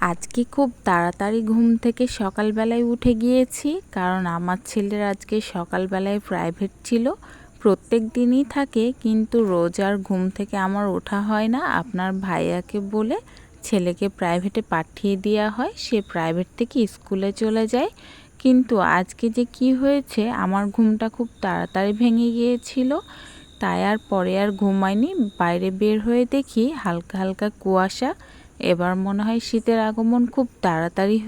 আজকে খুব তাড়াতাড়ি ঘুম থেকে সকালবেলায় উঠে গিয়েছি, কারণ আমার ছেলের আজকে সকালবেলায় প্রাইভেট ছিল। প্রত্যেক দিনই থাকে, কিন্তু রোজ আর ঘুম থেকে আমার ওঠা হয় না। আপনার ভাইয়াকে বলে ছেলেকে প্রাইভেটে পাঠিয়ে দেওয়া হয়, সে প্রাইভেট থেকে স্কুলে চলে যায়। কিন্তু আজকে যে কি হয়েছে, আমার ঘুমটা খুব তাড়াতাড়ি ভেঙে গিয়েছিল। তাই আর পরে আর ঘুমায়নি বাইরে বের হয়ে দেখি হালকা হালকা কুয়াশা। এবার মনে হয় শীতের আগমন খুব তাড়াতাড়ি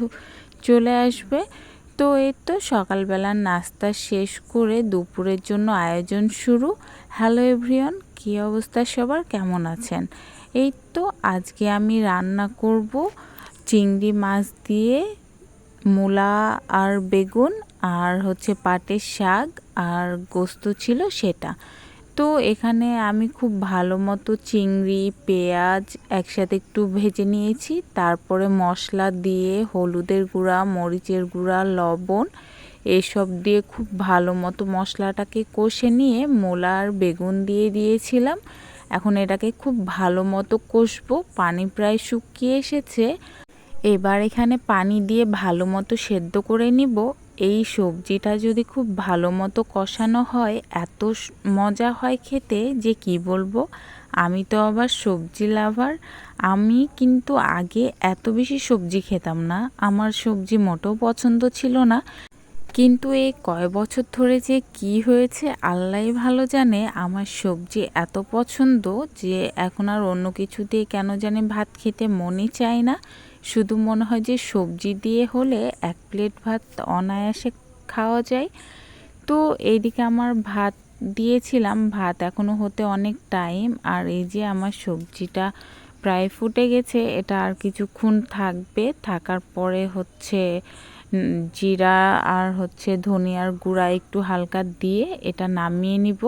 চলে আসবে। তো এই তো সকালবেলার নাস্তা শেষ করে দুপুরের জন্য আয়োজন শুরু। হ্যালো এভরিওয়ান কী অবস্থা সবার? কেমন আছেন? এই তো আজকে আমি রান্না করব চিংড়ি মাছ দিয়ে মূলা আর বেগুন আর হচ্ছে পাটের শাক আর গোস্ত ছিল সেটা। তো এখানে আমি খুব ভালো মতো চিংড়ি, পেঁয়াজ একসাথে একটু ভেজে নিয়েছি। তারপরে মশলা দিয়ে হলুদের গুঁড়া, মরিচের গুঁড়া, লবণ এসব দিয়ে খুব ভালো মতো মশলাটাকে কষে নিয়ে মূলা আর বেগুন দিয়ে দিয়েছিলাম। এখন এটাকে খুব ভালো মতো কষবো। পানি প্রায় শুকিয়ে এসেছে। এবার এখানে পানি দিয়ে ভালো মতো সেদ্ধ করে নিব। এই সবজিটা যদি খুব ভালো মতো কষানো হয়, এত মজা হয় খেতে যে কি বলব? আমি তো আবার সবজি লাভার। আমি কিন্তু আগে এত বেশি সবজি খেতাম না। আমার সবজি মোটেও পছন্দ ছিল না। কিন্তু এই কয় বছর ধরে যে কি হয়েছে আল্লাহ ভালো জানে। আমার সবজি এত পছন্দ যে এখন আর অন্য কিছু দিয়ে কেন জানে ভাত খেতে মনই চায় না। শুধু মনে হয় যে সবজি দিয়ে হলে এক প্লেট ভাত অনায়াসে খাওয়া যায়। তো এইদিকে আমার ভাত দিয়েছিলাম, ভাত এখনও হতে অনেক টাইম আর এই যে আমার সবজিটা প্রায় ফুটে গেছে, এটা আর কিছুক্ষণ থাকবে, থাকার পরে হচ্ছে জিরা আর হচ্ছে ধনিয়ার গুঁড়া একটু হালকা দিয়ে এটা নামিয়ে নিব।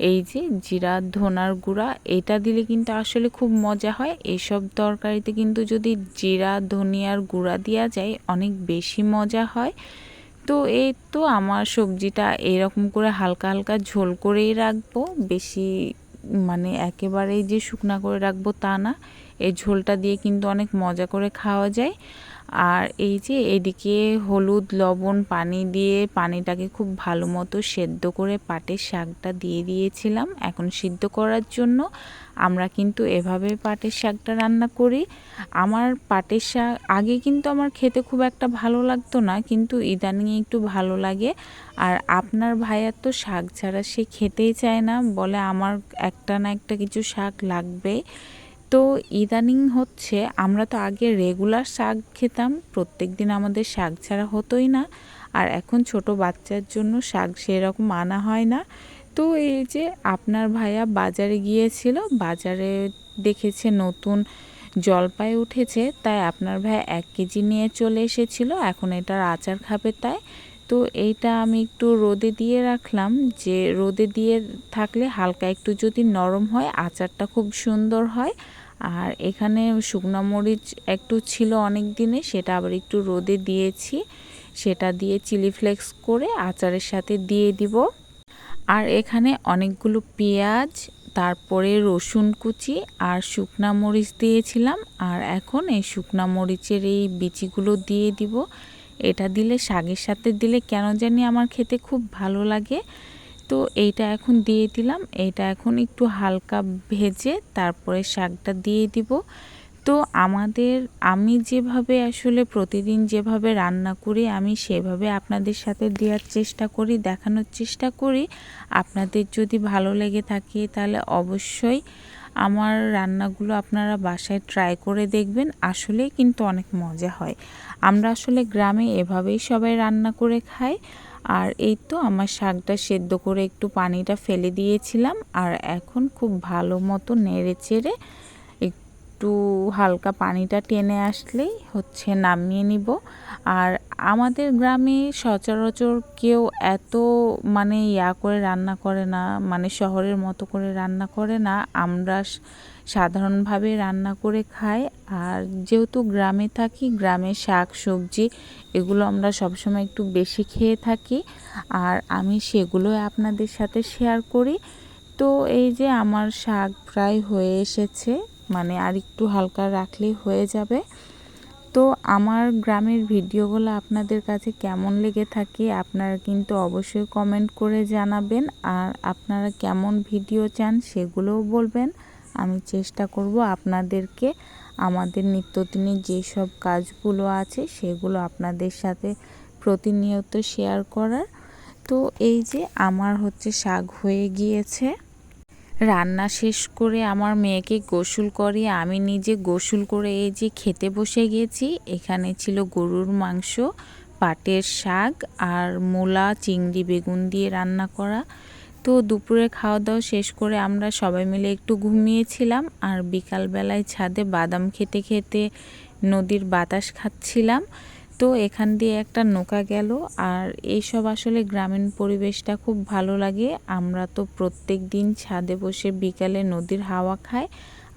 এই যে জিরা, ধনার গুঁড়া, এটা দিলে কিন্তু আসলে খুব মজা হয়। এইসব তরকারিতে কিন্তু যদি জিরা, ধনিয়ার গুঁড়া দেওয়া যায়, অনেক বেশি মজা হয়। তো এই তো আমার সবজিটা এরকম করে হালকা হালকা ঝোল করেই রাখব। বেশি মানে একেবারেই যে শুকনা করে রাখব তা না। এই ঝোলটা দিয়ে কিন্তু অনেক মজা করে খাওয়া যায়। আর এই যে এদিকে হলুদ, লবণ, পানি দিয়ে পানিটাকে খুব ভালো মতো সেদ্ধ করে পাটের শাকটা দিয়ে দিয়েছিলাম। এখন সিদ্ধ করার জন্য আমরা কিন্তু এভাবে পাটের শাকটা রান্না করি। আমার পাটের শাক, আগে কিন্তু আমার খেতে খুব একটা ভালো লাগতো না, কিন্তু ইদানিং একটু ভালো লাগে। আর আপনার ভাইয়ার তো শাক ছাড়া সে খেতেই চায় না, বলে আমার একটা না একটা কিছু শাক লাগবে তো ইদানিং হচ্ছে আমরা তো আগে রেগুলার শাক খেতাম প্রত্যেক দিন আমাদের শাক ছাড়া হতোই না। আর এখন ছোট বাচ্চার জন্য শাক সেরকম আনা হয় না। তো এই যে আপনার ভাইয়া বাজারে গিয়েছিল, বাজারে দেখেছে নতুন জলপাই উঠেছে, তাই আপনার ভাই এক কেজি নিয়ে চলে এসেছিল, এখন এটার আচার খাবে তাই। তো এইটা আমি একটু রোদে দিয়ে রাখলাম যে রোদে দিয়ে থাকলে হালকা একটু যদি নরম হয়, আচারটা খুব সুন্দর হয়। আর এখানে শুকনো মরিচ একটু ছিল অনেক দিনে সেটা আবার একটু রোদে দিয়েছি। সেটা দিয়ে চিলি ফ্লেক্স করে আচারের সাথে দিয়ে দিব। আর এখানে অনেকগুলো পেঁয়াজ, তারপরে রসুন কুচি আর শুকনা মরিচ দিয়েছিলাম। আর এখন এই শুকনা মরিচের এই বিচিগুলো দিয়ে দিব। এটা দিলে, শাকের সাথে দিলে কেন জানি আমার খেতে খুব ভালো লাগে। তো এইটা এখন দিয়ে দিলাম। এইটা এখন একটু হালকা ভেজে তারপরে শাকটা দিয়ে দিব। তো আমাদের, আমি যেভাবে আসলে প্রতিদিন যেভাবে রান্না করি, আমি সেভাবে আপনাদের সাথে দেওয়ার চেষ্টা করি, দেখানোর চেষ্টা করি। আপনাদের যদি ভালো লেগে থাকে তাহলে অবশ্যই আমার রান্নাগুলো আপনারা বাসায় ট্রাই করে দেখবেন, আসলে কিন্তু অনেক মজা হয়। আমরা আসলে গ্রামে এভাবেই সবাই রান্না করে খাই। আর এই তো আমার শাকটা সেদ্ধ করে একটু পানিটা ফেলে দিয়েছিলাম, আর এখন খুব ভালো মতো নেড়ে চেড়ে একটু হালকা পানিটা টেনে আসলেই হচ্ছে নামিয়ে নিব। আর আমাদের গ্রামে সচরাচর কেউ এত মানে ইয়া করে রান্না করে না মানে শহরের মতো করে রান্না করে না। আমরা সাধারণভাবে রান্না করে খাই। আর যেহেতু গ্রামে থাকি, গ্রামে শাক, সবজি এগুলো আমরা সবসময় একটু বেশি খেয়ে থাকি। আর আমি সেগুলো আপনাদের সাথে শেয়ার করি। তো এই যে আমার শাক প্রায় হয়ে এসেছে। মানে আর একটু হালকা রাখলেই হয়ে যাবে। তো আমার গ্রামের ভিডিওগুলো আপনাদের কাছে কেমন লেগে থাকে আপনারা কিন্তু অবশ্যই কমেন্ট করে জানাবেন। আর আপনারা কেমন ভিডিও চান সেগুলোও বলবেন। আমি চেষ্টা করব আপনাদেরকে আমাদের নিত্যদিনের যেসব কাজগুলো আছে সেগুলো আপনাদের সাথে প্রতিনিয়ত শেয়ার করার। তো এই যে আমার হচ্ছে শাক হয়ে গিয়েছে। রান্না শেষ করে আমার মেয়েকে গোসল করিয়ে আমি নিজে গোসল করে এই যে খেতে বসে গেছি, এখানে ছিল গরুর মাংস, পাটের শাক আর মূলা, চিংড়ি, বেগুন দিয়ে রান্না করা। তো দুপুরে খাওয়া দাওয়া শেষ করে আমরা সবাই মিলে একটু ঘুমিয়েছিলাম আর বিকালবেলায় ছাদে বাদাম খেতে খেতে নদীর বাতাস খাচ্ছিলাম। তো এখান দিয়ে একটা নৌকা গেল। আর এইসব আসলে গ্রামীণ পরিবেশটা খুব ভালো লাগে। আমরা তো প্রত্যেক দিন ছাদে বসে বিকালে নদীর হাওয়া খাই।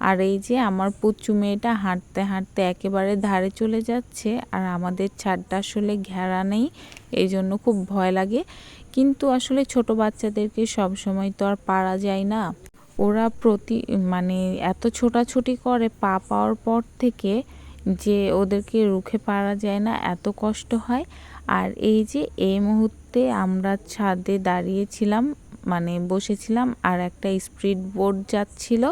আর এই যে আমার পুচু মেয়েটা হাঁটতে হাঁটতে একেবারে ধারে চলে যাচ্ছে। আর আমাদের ছাদটা আসলে ঘেরা নেই, এই জন্য খুব ভয় লাগে। কিন্তু আসলে ছোট বাচ্চাদেরকে সব সময় তো আর পারা যায় না। ওরা প্রতি মানে এত ছোটাছুটি করে পা পাওয়ার পর থেকে যে ওদেরকে রুখে পারা যায় না, এত কষ্ট হয়। আর এই যে এই মুহূর্তে আমরা ছাদে দাঁড়িয়েছিলাম মানে বসেছিলাম আর একটা স্পিড বোট যাচ্ছিল,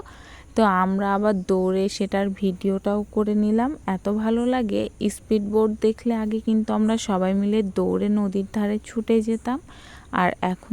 তো আমরা আবার দৌড়ে সেটার ভিডিওটাও করে নিলাম। এত ভালো লাগে, স্পিড বোট দেখলে আগে কিন্তু আমরা সবাই মিলে দৌড়ে নদীর ধারে ছুটে যেতাম। আর এখন